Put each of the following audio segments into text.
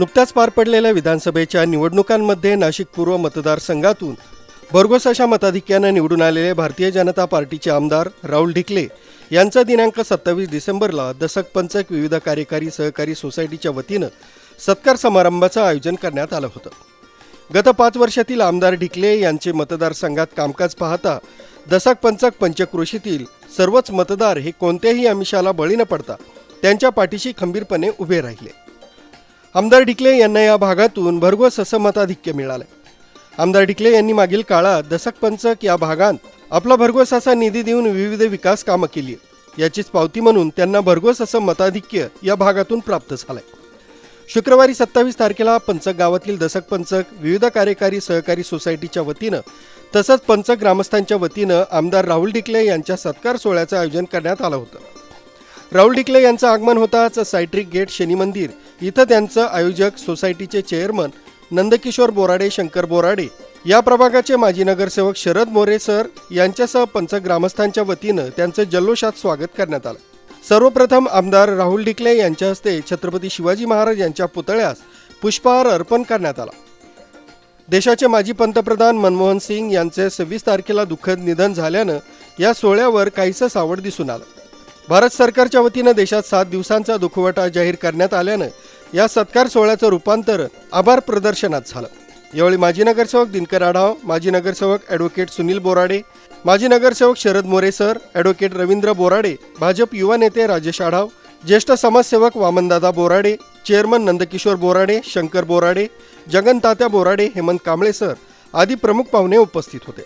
नुकत्याच पार पडलेल्या विधानसभेच्या निवडणुकांमध्ये नाशिक पूर्व मतदारसंघातून भरघोस अशा मताधिक्यानं निवडून आलेले भारतीय जनता पार्टीचे आमदार राहुल ढिकले यांचा दिनांक सत्तावीस डिसेंबरला दशक पंचक विविध कार्यकारी सहकारी सोसायटीच्या वतीनं सत्कार समारंभाचं आयोजन करण्यात आलं होतं. गत पाच वर्षातील आमदार ढिकले यांचे मतदारसंघात कामकाज पाहता दशक पंचक पंचक्रोशीतील सर्वच मतदार हे कोणत्याही आमिषाला बळी न पडता त्यांच्या पाठीशी खंबीरपणे उभे राहिले. आमदार ढिकले यांना या भागातून भरघोस असं मताधिक्य मिळालं आमदार ढिकले यांनी मागील काळात दसक पंचक या भागात आपला भरघोस असा निधी देऊन विविध विकास कामं केली याचीच पावती म्हणून त्यांना भरघोस असं मताधिक्य या भागातून प्राप्त झालंय. शुक्रवारी सत्तावीस तारखेला पंचक गावातील दसक पंचक विविध कार्यकारी सहकारी सोसायटीच्या वतीनं तसंच पंचक ग्रामस्थांच्या वतीनं आमदार राहुल ढिकले यांच्या सत्कार सोहळ्याचं आयोजन करण्यात आलं होतं. राहुल ढिकले यांचं आगमन होताच सायट्रिक गेट शनी मंदिर. इथं त्यांचं आयोजक सोसायटीचे चेअरमन नंदकिशोर बोराडे शंकर बोराडे या प्रभागाचे माजी नगरसेवक शरद मोरे सर यांच्यासह पंच ग्रामस्थांच्या वतीनं त्यांचं जल्लोषात स्वागत करण्यात आलं. सर्वप्रथम आमदार राहुल ढिकले यांच्या हस्ते छत्रपती शिवाजी महाराज यांच्या पुतळ्यास पुष्पहार अर्पण करण्यात आला. देशाचे माजी पंतप्रधान मनमोहन सिंग यांचे सव्वीस तारखेला दुःखद निधन झाल्यानं या सोहळ्यावर काहीसं सावड दिसून आलं. भारत सरकारच्या वतीनं देशात सात दिवसांचा दुखवटा जाहीर करण्यात आल्यानं या सत्कार सोहळ्याचं रूपांतर आभार प्रदर्शनात झालं. यावेळी माजी नगरसेवक दिनकर आढाव माजी नगरसेवक ॲडव्होकेट सुनील बोराडे माजी नगरसेवक शरद मोरे सर ॲडव्होकेट रवींद्र बोराडे भाजप युवा नेते राजेश आढाव ज्येष्ठ समाजसेवक वामनदादा बोराडे चेअरमन नंदकिशोर बोराडे शंकर बोराडे जगन तात्या बोराडे हेमंत कांबळे सर आदी प्रमुख पाहुणे उपस्थित होते.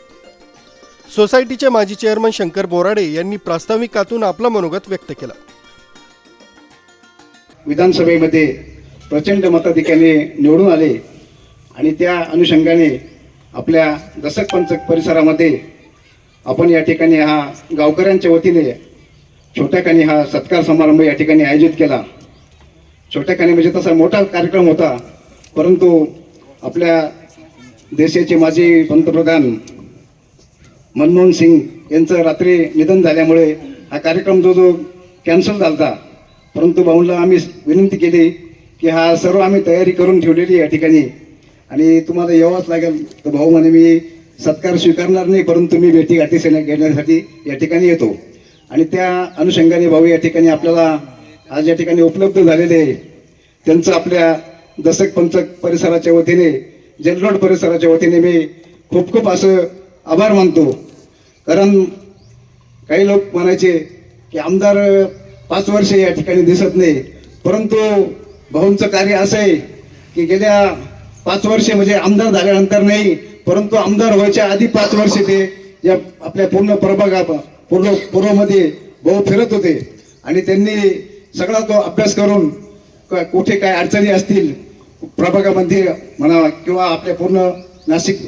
सोसायटीचे माजी चेअरमन शंकर बोराडे यांनी प्रास्ताविकातून आपला मनोगत व्यक्त केला. विधानसभेमध्ये प्रचंड मताधिक्याने निवडून आले आणि त्या अनुषंगाने आपल्या दशक पंचक परिसरामध्ये आपण या ठिकाणी हा गावकऱ्यांच्या वतीने छोट्याखानी हा सत्कार समारंभ या ठिकाणी आयोजित केला. छोट्याखानी म्हणजे तसा मोठा कार्यक्रम होता परंतु आपल्या देशाचे माजी पंतप्रधान मनमोहन सिंग यांचं रात्री निधन झाल्यामुळे हा कार्यक्रम जो जो कॅन्सल झाला परंतु भाऊंना आम्ही विनंती केली की हा सर्व आम्ही तयारी करून ठेवलेली या ठिकाणी. आणि तुम्हाला यावंच लागेल. तर भाऊ म्हणे मी सत्कार स्वीकारणार नाही परंतु मी भेटीगाठी सेना घेण्यासाठी या ठिकाणी येतो. आणि त्या अनुषंगाने भाऊ या ठिकाणी आपल्याला आज या ठिकाणी उपलब्ध झालेले आहे. त्यांचं आपल्या दशक पंचक परिसराच्या वतीने जलरोड परिसराच्या वतीने मी खूप खूप असं आभार मानतो. कारण काही लोक म्हणायचे की आमदार पाच वर्ष या ठिकाणी दिसत नाही. परंतु भाऊंचं कार्य असं आहे की गेल्या पाच वर्षे म्हणजे आमदार झाल्यानंतर नाही परंतु आमदार व्हायच्या आधी पाच वर्षे ते या आपल्या पूर्ण प्रभागा पूर्व पूर्वमध्ये भाऊ फिरत होते. आणि त्यांनी सगळा तो अभ्यास करून क- कुठे काय अडचणी असतील प्रभागामध्ये म्हणा किंवा आपल्या पूर्ण नाशिक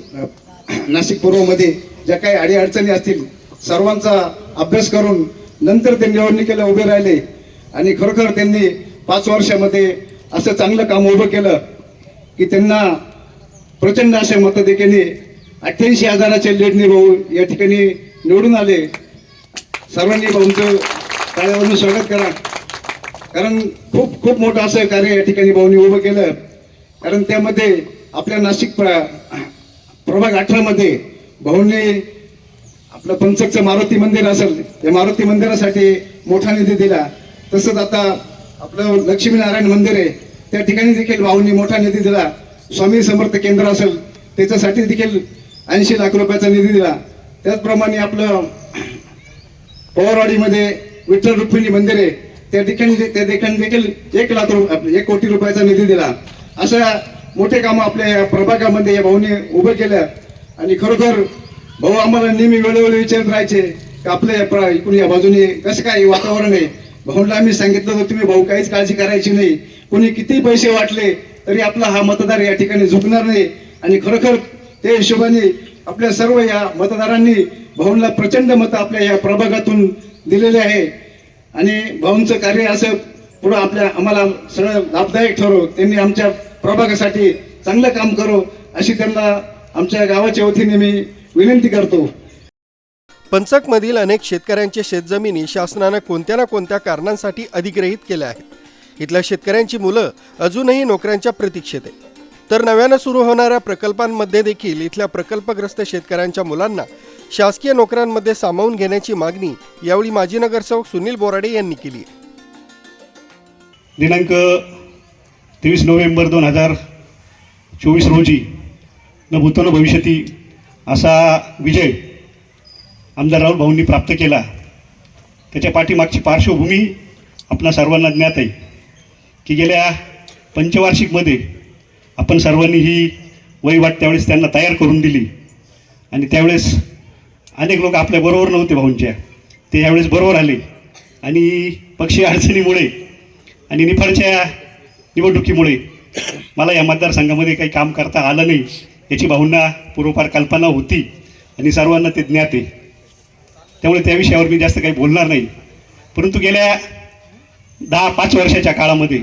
नाशिक पूर्वमध्ये ज्या काही अडीअडचणी असतील सर्वांचा अभ्यास करून नंतर ते निवडणुकीला उभे राहिले आणि खरोखर त्यांनी पाच वर्षामध्ये असं चांगलं काम उभं केलं की त्यांना प्रचंड अशा मतदेखीने अठ्ठ्याऐंशी हजाराचे लीडने भाऊ या ठिकाणी निवडून आले. सर्वांनी भाऊंचं कार्यावरून स्वागत करा. कारण खूप खूप मोठं असं कार्य या ठिकाणी भाऊनी उभं केलं. कारण त्यामध्ये आपल्या नाशिक प्रभाग अठरामध्ये भाऊंनी आपलं पंचकचं मारुती मंदिर असेल त्या मारुती मंदिरासाठी मोठा निधी दिला. तसंच आता आपलं लक्ष्मीनारायण मंदिर आहे त्या ठिकाणी देखील भाऊंनी मोठा निधी दिला. स्वामी समर्थ केंद्र असेल त्याच्यासाठी देखील ऐंशी लाख रुपयाचा निधी दिला. त्याचप्रमाणे आपलं पवारवाडीमध्ये विठ्ठल रुक्मिणी मंदिर आहे त्या ठिकाणी त्या ठिकाणी देखील एक लाख रुपये एक कोटी रुपयाचा निधी दिला. अशा मोठे कामं आपल्या या प्रभागामध्ये या भाऊने उभं केलं. आणि खरोखर भाऊ आम्हाला नेहमी वेळोवेळी विचारत राहायचे की आपल्या या प्र- इकडून या बाजूने कसं काय वातावरण आहे? भाऊंना आम्ही सांगितलं होतं तुम्ही भाऊ काहीच काळजी करायची नाही. कोणी किती पैसे वाटले तरी आपला हा मतदार या ठिकाणी झुकणार नाही. आणि खरोखर त्या हिशोबाने आपल्या सर्व या मतदारांनी भाऊंना प्रचंड मतं आपल्या या प्रभागातून दिलेले आहे. आणि भाऊंचं कार्य असं पुढं आपल्या आम्हाला सगळं लाभदायक ठरव त्यांनी आमच्या प्रभागासाठी चांगलं काम करो अशी त्यांना आमच्या गावाच्या वतीने मी विनंती करतो. पंचकमधील अनेक शेतकऱ्यांचे शेतजमिनी शासनानं कोणत्या ना कोणत्या कारणांसाठी अधिग्रहित केल्या आहेत? इथल्या शेतकऱ्यांची मुलं अजूनही नोकऱ्यांच्या प्रतीक्षेत आहे तर नव्यानं सुरू होणाऱ्या प्रकल्पांमध्ये देखील इथल्या प्रकल्पग्रस्त शेतकऱ्यांच्या मुलांना शासकीय नोकऱ्यांमध्ये सामावून घेण्याची मागणी यावेळी माजी नगरसेवक सुनील बोराडे यांनी केली दिनांक तेवीस नोव्हेंबर दोन हजार चोवीस रोजी न भूतो भविष्यती असा विजय आमदार राहुल भाऊंनी प्राप्त केला. त्याच्या पाठीमागची पार्श्वभूमी आपणा सर्वांना ज्ञात आहे की गेल्या पंचवार्षिकमध्ये आपण सर्वांनी ही वहिवाट त्यावेळेस त्यांना तयार करून दिली. आणि त्यावेळेस अनेक लोक आपल्या बरोबर नव्हते भाऊंच्या. ते यावेळेस बरोबर आले. आणि पक्षी अडचणीमुळे आणि निफाडच्या निवडणुकीमुळे मला या मतदारसंघामध्ये काही काम करता आलं नाही याची भाऊंना पूर्वपार कल्पना होती आणि सर्वांना ते ज्ञात आहे. त्यामुळे त्या विषयावर मी जास्त काही बोलणार नाही. परंतु गेल्या दहा पाच वर्षाच्या काळामध्ये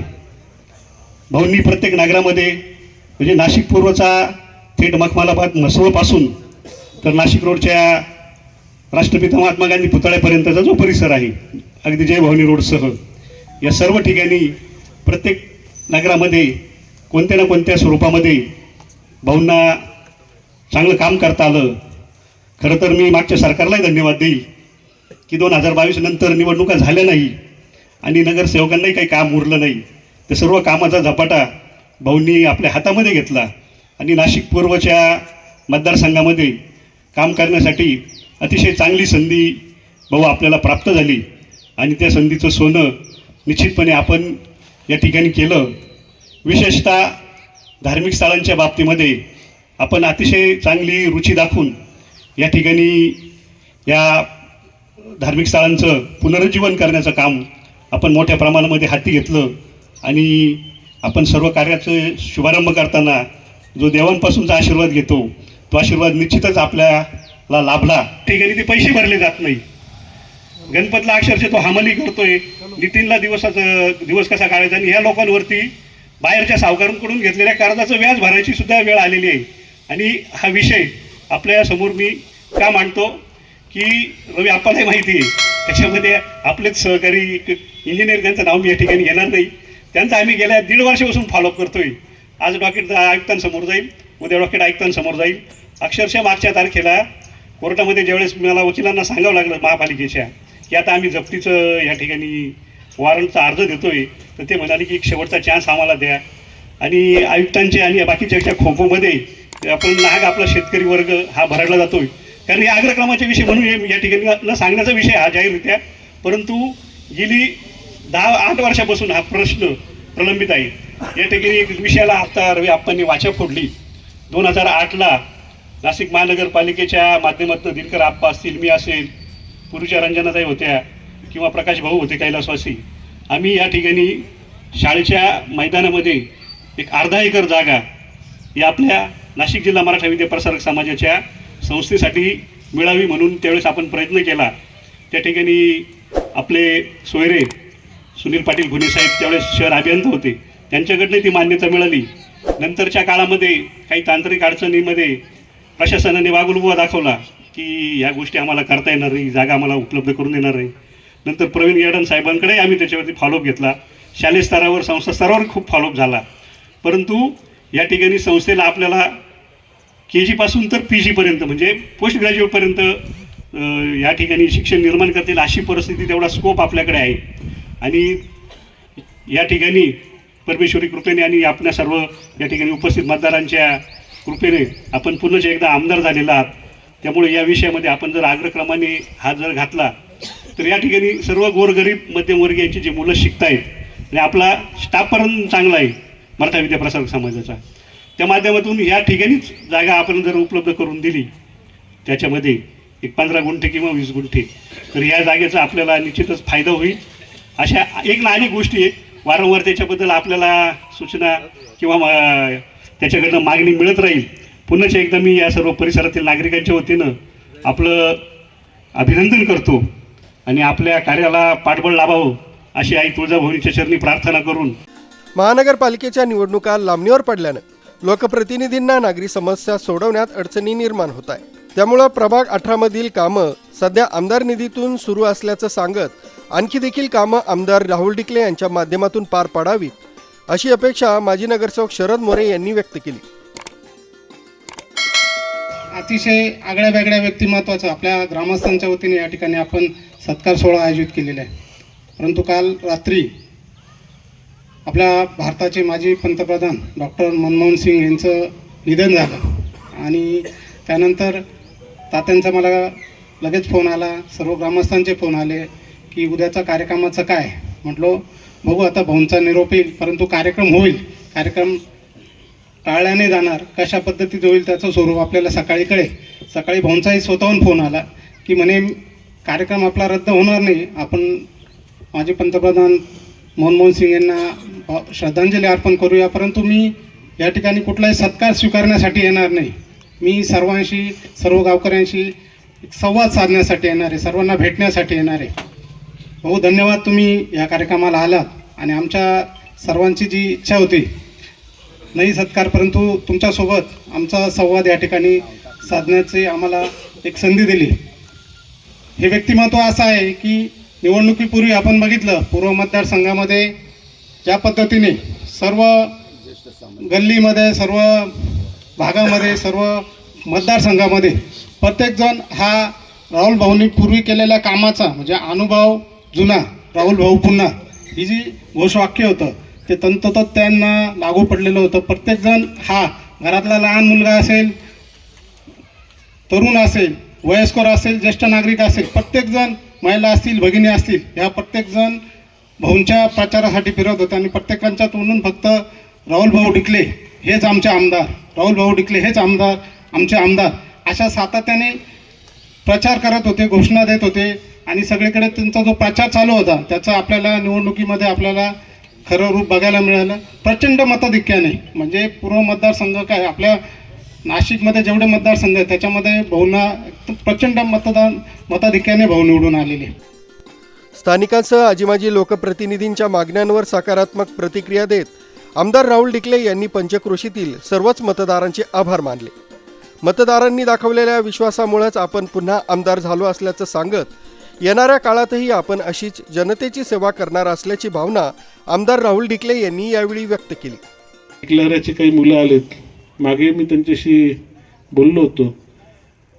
भाऊंनी प्रत्येक नगरामध्ये म्हणजे नाशिक पूर्वचा थेट मखमालाबाद म्हसवपासून तर नाशिक रोडच्या राष्ट्रपिता महात्मा गांधी पुतळ्यापर्यंतचा जो परिसर आहे अगदी जय भवानी रोडसह या सर्व ठिकाणी प्रत्येक नगरामध्ये कोणत्या ना कोणत्या स्वरूपामध्ये भाऊंना चांगलं काम करता आलं खरं तर मी मागच्या सरकारलाही धन्यवाद देईल की दोन हजार बावीस नंतर निवडणुका झाल्या नाही आणि नगरसेवकांनाही काही काम उरलं नाही. ते सर्व कामाचा झपाटा भाऊंनी आपल्या हातामध्ये घेतला आणि नाशिक पूर्वच्या मतदारसंघामध्ये काम करण्यासाठी अतिशय चांगली संधी भाऊ आपल्याला प्राप्त झाली आणि त्या संधीचं सोनं निश्चितपणे आपण या ठिकाणी केलं. विशेषतः धार्मिक स्थळांच्या बाबतीमध्ये आपण अतिशय चांगली रुची दाखवून या ठिकाणी या धार्मिक स्थळांचं पुनरुज्जीवन करण्याचं काम आपण मोठ्या प्रमाणामध्ये हाती घेतलं आणि आपण सर्व कार्याचं शुभारंभ करताना जो देवांपासूनचा आशीर्वाद घेतो तो आशीर्वाद निश्चितच आपल्याला लाभला. ठिकाणी ते पैसे भरले जात नाही. गणपतला अक्षरशः तो हमली करतोय. नितीनला दिवसाचं दिवस कसा काढायचा आणि ह्या लोकांवरती बाहेरच्या सावकारांकडून घेतलेल्या कर्जाचं व्याज भरायची सुद्धा वेळ आलेली आहे. आणि हा विषय आपल्यासमोर मी का मांडतो की रवी आपल्यालाही माहिती आहे. त्याच्यामध्ये आपलेच सहकारी इंजिनियर त्यांचं नाव मी या ठिकाणी घेणार नाही. त्यांचा आम्ही गेल्या दीड वर्षापासून फॉलोअप करतोय. आज डॉक्टर आयुक्तांसमोर जाईल. उद्या डॉक्टर आयुक्तांसमोर जाईल. अक्षरशः मागच्या तारखेला कोर्टामध्ये ज्यावेळेस मला वकिलांना सांगावं लागलं महापालिकेच्या की आता आम्ही जप्तीचं या ठिकाणी वॉरंटचा अर्ज देतोय तर ते म्हणाले की एक शेवटचा चान्स आम्हाला द्या. आणि आयुक्तांचे आणि बाकीच्या खोपोमध्ये आपण नाग आपला शेतकरी वर्ग हा भरडला जातोय. कारण हे आग्रक्रमाच्या विषय म्हणून हे या ठिकाणी न सांगण्याचा विषय हा जाहीररित्या परंतु गेली दहा आठ वर्षापासून हा प्रश्न प्रलंबित आहे. या ठिकाणी एक विषयाला आता रवी आप्पांनी वाचा फोडली. दोन हजार आठला नाशिक महानगरपालिकेच्या माध्यमातून दिनकर आप्पा असतील मी असेल पूर्वीच्या रंजनाताई होत्या किंवा प्रकाश भाऊ होते कैलासवासी आम्ही या ठिकाणी शाळेच्या मैदानामध्ये एक अर्धा एकर जागा या आपल्या नाशिक जिल्हा मराठा विद्या प्रसारक समाजाच्या संस्थेसाठी मिळावी म्हणून त्यावेळेस आपण प्रयत्न केला. त्या ठिकाणी आपले सोयरे सुनील पाटील घुणे साहेब त्यावेळेस शहर अभियंता होते. त्यांच्याकडनं ती मान्यता मिळाली. नंतरच्या काळामध्ये काही तांत्रिक अडचणीमध्ये प्रशासनाने वागुलबुवा दाखवला. की ह्या गोष्टी आम्हाला करता येणार नाही जागा आम्हाला उपलब्ध करून देणार नाही. नंतर प्रवीण गेडन साहेबांकडे आम्ही त्याच्यावरती फॉलोअप घेतला. शालेय स्तरावर संस्था स्तरावर खूप फॉलोअप झाला. परंतु या ठिकाणी संस्थेला आपल्याला के जीपासून तर पी जीपर्यंत म्हणजे पोस्ट ग्रॅज्युएटपर्यंत या ठिकाणी शिक्षण निर्माण करतील अशी परिस्थिती तेवढा स्कोप आपल्याकडे आहे. आणि या ठिकाणी परमेश्वरी कृपेने आणि आपल्या सर्व या ठिकाणी उपस्थित मतदारांच्या कृपेने आपण पुन्हा एकदा आमदार झालेला आहात. त्यामुळे या विषयामध्ये आपण जर अग्रक्रमाने हात जर घातला तर या ठिकाणी सर्व गोरगरीब मध्यमवर्गीयांची जी मुलं शिकतायत आणि आपला स्टाफ पण चांगला आहे मराठा विद्याप्रसारक समाजाचा. त्या माध्यमातून या ठिकाणीच जागा आपण जर उपलब्ध करून दिली त्याच्यामध्ये एक पंधरा गुंठे किंवा वीस गुंठे तर या जागेचा आपल्याला निश्चितच फायदा होईल. अशा एक ना अनेक गोष्टी आहेत वारंवार त्याच्याबद्दल आपल्याला सूचना किंवा त्याच्याकडनं मागणी मिळत राहील. पुन्हा एकदा मी या सर्व परिसरातील नागरिकांच्या वतीनं आपलं अभिनंदन करतो आणि आपल्या कार्याला पाठबळ लाभावं अशी आई तुळजाभवानीच्या चरणी प्रार्थना करून महानगरपालिकेच्या निवडणुका लांबणीवर पडल्यानं लोकप्रतिनिधींना नागरी समस्या सोडवण्यात अडचणी निर्माण होत आहे त्यामुळं प्रभाग अठरामधील कामं सध्या आमदार निधीतून सुरू असल्याचं सांगत आणखी देखील कामं आमदार राहुल डिकले यांच्या माध्यमातून पार पाडावीत अशी अपेक्षा माजी नगरसेवक शरद मोरे यांनी व्यक्त केली. अतिशय आगळ्या वेगळ्या व्यक्तिमत्वाचं आपल्या ग्रामस्थांच्या वतीने या ठिकाणी आपण सत्कार सोहळा आयोजित केलेला आहे. परंतु काल रात्री आपल्या भारताचे माजी पंतप्रधान डॉक्टर मनमोहन सिंग यांचं निधन झालं. आणि त्यानंतर तात्यांचा मला लगेच फोन आला सर्व ग्रामस्थांचे फोन आले की उद्याचा कार्यक्रमाचं काय? म्हटलो बघू आता भाऊंचा निरोप येईल परंतु कार्यक्रम होईल. कार्यक्रम टाळल्याने जाणार कशा पद्धतीत होईल त्याचं स्वरूप आपल्याला सकाळी कळेल. सकाळी भाऊंचाही स्वतःहून फोन आला की म्हणे कार्यक्रम आपला रद्द होणार नाही. आपण माजी पंतप्रधान मनमोहन सिंग यांना श्रद्धांजली अर्पण करूया परंतु मी या ठिकाणी कुठलाही सत्कार स्वीकारण्यासाठी येणार नाही. मी सर्वांशी सर्व गावकऱ्यांशी एक संवाद साधण्यासाठी येणार आहे सर्वांना भेटण्यासाठी येणार आहे. भाऊ धन्यवाद तुम्ही या कार्यक्रमाला आलात आणि आमच्या सर्वांची जी इच्छा होती नाही सत्कार परंतु तुमच्यासोबत आमचा संवाद या ठिकाणी साधण्याची आम्हाला एक संधी दिली. हे व्यक्तिमत्व असं आहे की निवडणुकीपूर्वी आपण बघितलं पूर्व मतदारसंघामध्ये ज्या पद्धतीने सर्व गल्लीमध्ये सर्व भागामध्ये सर्व मतदारसंघामध्ये प्रत्येकजण हा राहुल भाऊनी पूर्वी केलेल्या कामाचा म्हणजे अनुभव जुना राहुल भाऊ पुन्हा ही जी घोषवाक्य होतं ते तंतोतंत त्यांना लागू पडलेलं होतं. प्रत्येकजण हा घरातला लहान मुलगा असेल तरुण असेल वयस्कर असेल ज्येष्ठ नागरिक असेल प्रत्येकजण महिला असतील भगिनी असतील ह्या प्रत्येकजण भाऊंच्या प्रचारासाठी फिरत होते आणि प्रत्येकांच्या तोंडून फक्त राहुल भाऊ डिकले हेच आमचे आमदार. राहुल भाऊ डिकले हेच आमदार आमचे आमदार. अशा सातत्याने प्रचार करत होते घोषणा देत होते आणि सगळीकडे त्यांचा जो प्रचार चालू होता त्याचा आपल्याला निवडणुकीमध्ये आपल्याला खरं रूप बघायला मिळालं. प्रचंड मताधिक्याने म्हणजे पूर्व मतदारसंघ काय आपल्या नाशिकमध्ये जेवढे मतदारसंघ आहेत त्याच्यामध्ये भाऊंना प्रचंड मतदान मताधिक्याने भाऊ निवडून आलेले. स्थानिकांसह आजीमाजी लोकप्रतिनिधींच्या मागण्यांवर सकारात्मक प्रतिक्रिया देत आमदार राहुल डिकले यांनी पंचक्रोशीतील सर्वच मतदारांचे आभार मानले. मतदारांनी दाखवलेल्या विश्वासामुळेच आपण पुन्हा आमदार झालो असल्याचं सांगत येणाऱ्या काळातही आपण अशीच जनतेची सेवा करणार असल्याची भावना आमदार राहुल डिकले यांनी यावेळी व्यक्त केली. एकलहराचे काही मुलं आलेत. मागे मी त्यांच्याशी बोललो होतो.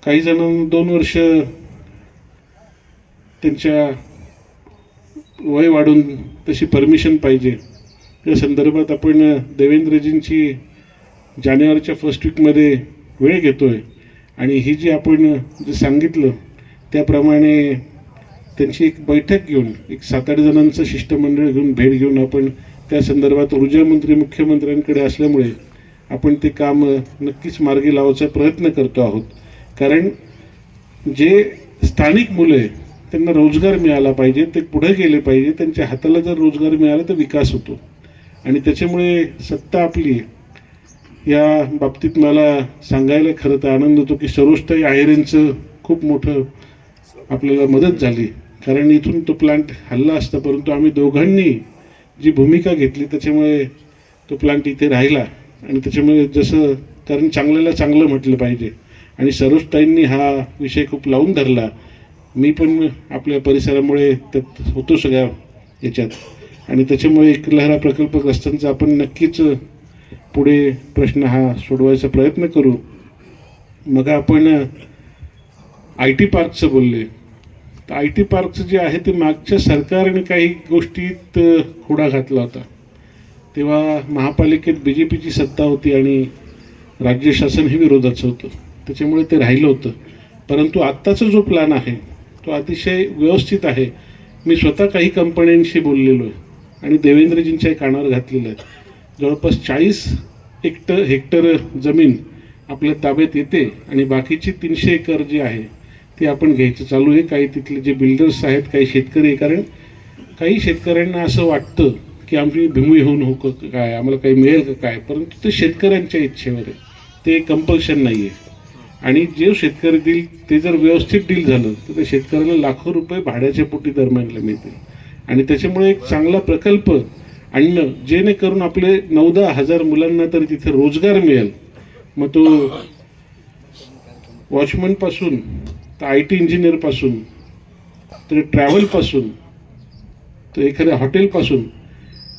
काही जणांना दोन वर्ष त्यांच्या वय वाढून तशी परमिशन पाहिजे. या संदर्भात आपण देवेंद्रजींची जानेवारीच्या फर्स्ट वीकमध्ये वेळ घेतो आहे आणि ही जी आपण जे सांगितलं त्याप्रमाणे त्यांची एक बैठक घेऊन एक सात आठ जणांचं शिष्टमंडळ घेऊन भेट घेऊन आपण त्या संदर्भात ऊर्जामंत्री मुख्यमंत्र्यांकडे असल्यामुळे आपण ते काम नक्कीच मार्गी लावायचा प्रयत्न करतो आहोत. कारण जे स्थानिक मुलं आहे त्यांना रोजगार मिळाला पाहिजे ते पुढे गेले पाहिजे त्यांच्या हाताला जर रोजगार मिळाला तर विकास होतो. आणि त्याच्यामुळे सत्ता आपली या बाबतीत मला सांगायला खरं तर आनंद होतो की सरोजताई आहेरेंचं खूप मोठं आपल्याला मदत झाली. कारण इथून तो प्लांट हल्ला असता परंतु आम्ही दोघांनी जी भूमिका घेतली त्याच्यामुळे तो प्लांट इथे राहिला. आणि त्याच्यामुळे जसं कारण चांगल्याला चांगलं म्हटलं पाहिजे. आणि सरोजताईंनी हा विषय खूप लावून धरला. मी पण आपल्या परिसरामुळे त्यात होतो सगळ्या याच्यात. आणि त्याच्यामुळे एक लहरा प्रकल्पग्रस्तांचा आपण नक्कीच पुढे प्रश्न हा सोडवायचा प्रयत्न करू. मग आपण आय टी पार्कचं बोलले. तर आय टी पार्कचं जे आहे ते मागच्या सरकारने काही गोष्टीत खोडा घातला होता. तेव्हा महापालिकेत बी जे पीची सत्ता होती आणि राज्य शासन हे विरोधाचं होतं. त्याच्यामुळे ते राहिलं होतं. परंतु आत्ताचा जो प्लॅन आहे तो अतिशय व्यवस्थित आहे. मी स्वतः काही कंपन्यांशी बोललेलो आहे आणि देवेंद्रजींच्याही कानावर घातलेलं आहे. जवळपास चाळीस हेक्टर हेक्टर जमीन आपल्या ताब्यात येते आणि बाकीची तीनशे एकर जी आहे ते आपण घ्यायचं चालू आहे. काही तिथले जे बिल्डर्स आहेत काही शेतकरी आहे. कारण काही शेतकऱ्यांना असं वाटतं की आमची भूमी होऊन हो काय आम्हाला काही मिळेल का काय? परंतु ते शेतकऱ्यांच्या इच्छेवर आहे. ते कंपल्शन नाही आहे आणि जे शेतकरी दिल ते जर व्यवस्थित डील झालं तर त्या शेतकऱ्याला लाखो रुपये भाड्याच्या पोटी दरम्यानला मिळतील. आणि त्याच्यामुळे एक चांगला प्रकल्प आणणं जेणेकरून आपले नऊ दहा हजार मुलांना तरी तिथे रोजगार मिळेल. मग तो वॉचमनपासून तर आय टी इंजिनियरपासून तर ट्रॅव्हलपासून तर एखाद्या हॉटेलपासून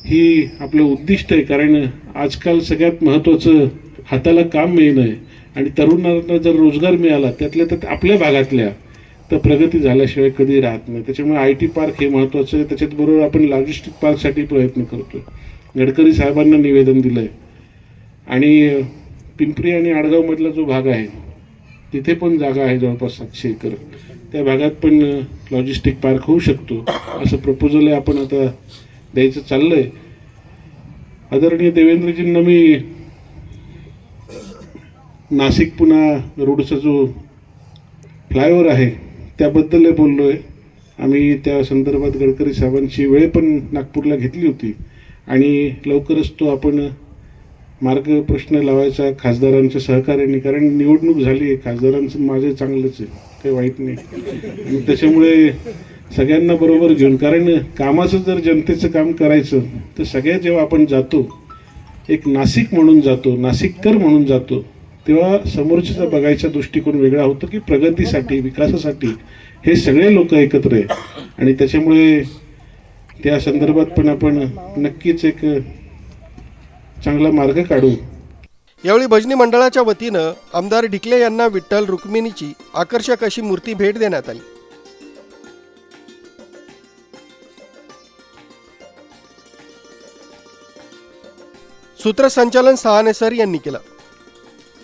ही आपलं उद्दिष्ट आहे. कारण आजकाल सगळ्यात महत्त्वाचं हाताला काम मिळणं आहे. आणि तरुणांना जर रोजगार मिळाला त्यातल्या त्यात आपल्या भागातल्या तर प्रगती झाल्याशिवाय कधी राहत नाही. त्याच्यामुळे आय टी पार्क हे महत्त्वाचं आहे. त्याच्यात बरोबर आपण लॉजिस्टिक पार्कसाठी प्रयत्न करतो गडकरी साहेबांना निवेदन दिलं आहे आणि पिंपरी आणि आडगावमधला जो भाग आहे तिथे पण जागा आहे जवळपास सातशे एकर. त्या भागात पण लॉजिस्टिक पार्क होऊ शकतो. असं प्रपोजल आहे आपण आता द्यायचं चाललं आहे आदरणीय देवेंद्रजींना मी नाशिक पुणा रोडचा जो फ्लायओव्हर आहे त्याबद्दल बोललो आहे आम्ही त्या संदर्भात गडकरी साहेबांची वेळ पण नागपूरला घेतली होती. आणि लवकरच तो आपण मार्ग प्रश्न लावायचा खासदारांच्या सहकार्याने कारण निवडणूक झाली आहे. खासदारांचं माझं चांगलंच आहे. काही वाईट नाही. आणि त्याच्यामुळे सगळ्यांना बरोबर घेऊन कारण कामाचं जर जनतेचं काम करायचं तर सगळ्या जेव्हा आपण जातो एक नाशिक म्हणून जातो नाशिककर म्हणून जातो तेव्हा समोरच्याचा बघायचा दृष्टिकोन वेगळा होतो की प्रगतीसाठी विकासासाठी हे सगळे लोक एकत्र आहे. आणि त्याच्यामुळे त्या संदर्भात पण आपण नक्कीच एक चांगला मार्ग काढू. यावेळी भजनी मंडळाच्या वतीनं आमदार ढिकले यांना विठ्ठल रुक्मिणीची आकर्षक अशी मूर्ती भेट देण्यात आली. सूत्रसंचालन सहाने सर यांनी केलं.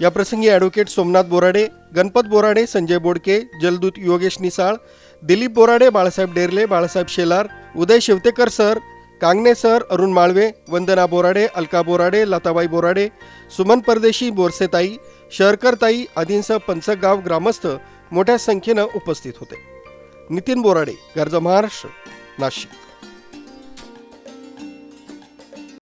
या प्रसंगी ॲडव्होकेट सोमनाथ बोराडे गणपत बोराडे संजय बोडके जलदूत योगेश निसाळ दिलीप बोराडे बाळासाहेब डेरले बाळासाहेब शेलार उदय शिवतेकर सर कांगणे सर अरुण माळवे वंदना बोराडे अलका बोराडे लताबाई बोराडे सुमन परदेशी बोरसेताई शरकरताई आदींसह पंचगाव ग्रामस्थ मोठ्या संख्येनं उपस्थित होते. नितीन बोराडे गर्ज महाराष्ट्र नाशिक.